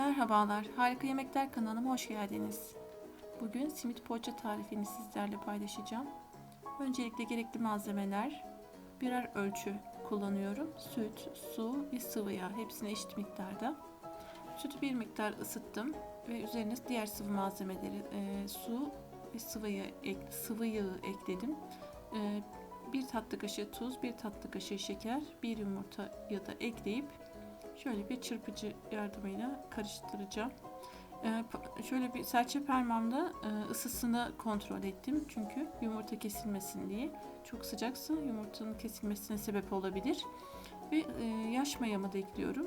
Merhabalar, Harika Yemekler kanalıma hoş geldiniz. Bugün simit poğaça tarifini sizlerle paylaşacağım. Öncelikle gerekli malzemeler, birer ölçü kullanıyorum. Süt, su ve sıvı yağ hepsini eşit miktarda. Sütü bir miktar ısıttım ve üzerine diğer sıvı malzemeleri, e, su ve sıvı, yağ, ek- sıvı yağı ekledim. E, bir tatlı kaşığı tuz, bir tatlı kaşığı şeker, bir yumurta ya da ekleyip Şöyle bir çırpıcı yardımıyla karıştıracağım. Ee, şöyle bir serçe parmağımla e, ısısını kontrol ettim. Çünkü yumurta kesilmesin diye. Çok sıcaksa yumurtanın kesilmesine sebep olabilir. Ve e, yaş mayamı da ekliyorum.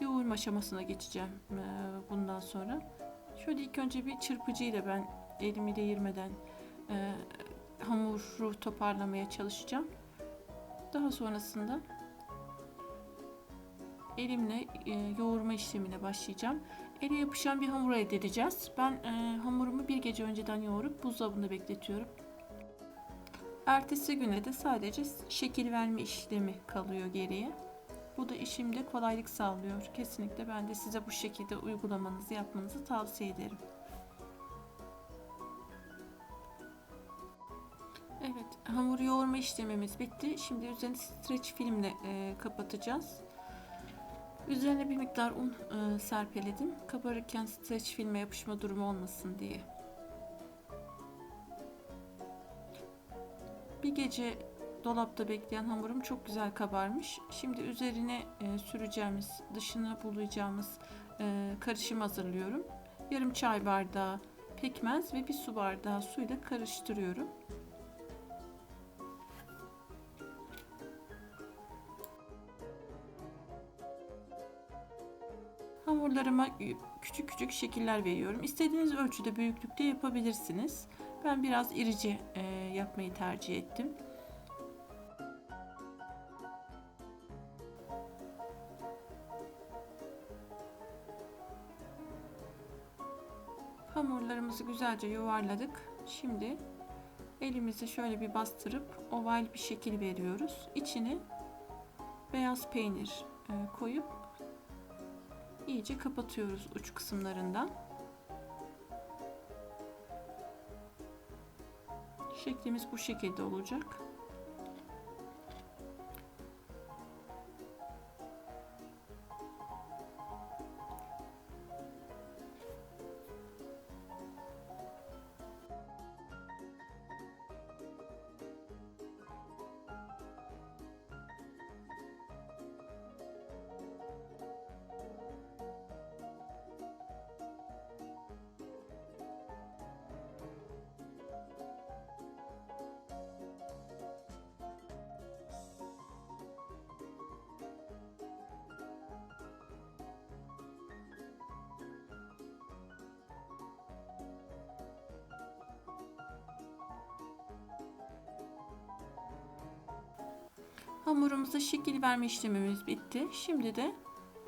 Yoğurma aşamasına geçeceğim e, bundan sonra. Şöyle ilk önce bir çırpıcıyla ben elimi değirmeden e, hamuru toparlamaya çalışacağım. Daha sonrasında elimle e, yoğurma işlemine başlayacağım. Ele yapışan bir hamur elde edeceğiz. Ben e, hamurumu bir gece önceden yoğurup buzdolabında bekletiyorum. Ertesi güne de sadece şekil verme işlemi kalıyor geriye. Bu da işimde kolaylık sağlıyor. Kesinlikle ben de size bu şekilde uygulamanızı yapmanızı tavsiye ederim. Evet, hamur yoğurma işlemimiz bitti. Şimdi üzerini streç filmle e, kapatacağız. Üzerine bir miktar un e, serpeledim. Kabarırken streç filme yapışma durumu olmasın diye. Bir gece dolapta bekleyen hamurum çok güzel kabarmış. Şimdi üzerine e, süreceğimiz, dışına bulayacağımız e, karışım hazırlıyorum. Yarım çay bardağı pekmez ve bir su bardağı suyla karıştırıyorum. Hamurlarıma küçük küçük şekiller veriyorum. İstediğiniz ölçüde büyüklükte yapabilirsiniz. Ben biraz irice e, yapmayı tercih ettim. Hamurlarımızı güzelce yuvarladık. Şimdi elimizi şöyle bir bastırıp oval bir şekil veriyoruz. İçine beyaz peynir e, koyup iyice kapatıyoruz uç kısımlarından. Şeklimiz bu şekilde olacak. Hamurumuza şekil verme işlemimiz bitti. Şimdi de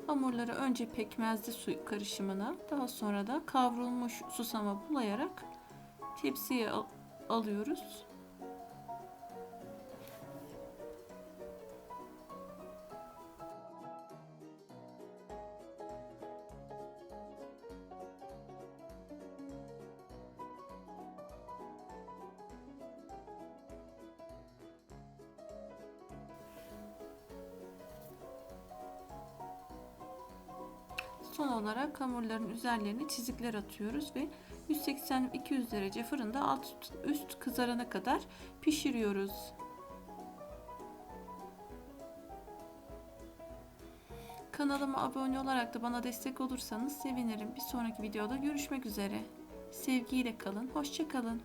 hamurları önce pekmezli su karışımına daha sonra da kavrulmuş susama bulayarak tepsiye al- alıyoruz. Son olarak hamurların üzerlerine çizikler atıyoruz ve 180-200 derece fırında alt üst kızarana kadar pişiriyoruz. Kanalıma abone olarak da bana destek olursanız sevinirim. Bir sonraki videoda görüşmek üzere. Sevgiyle kalın, hoşça kalın.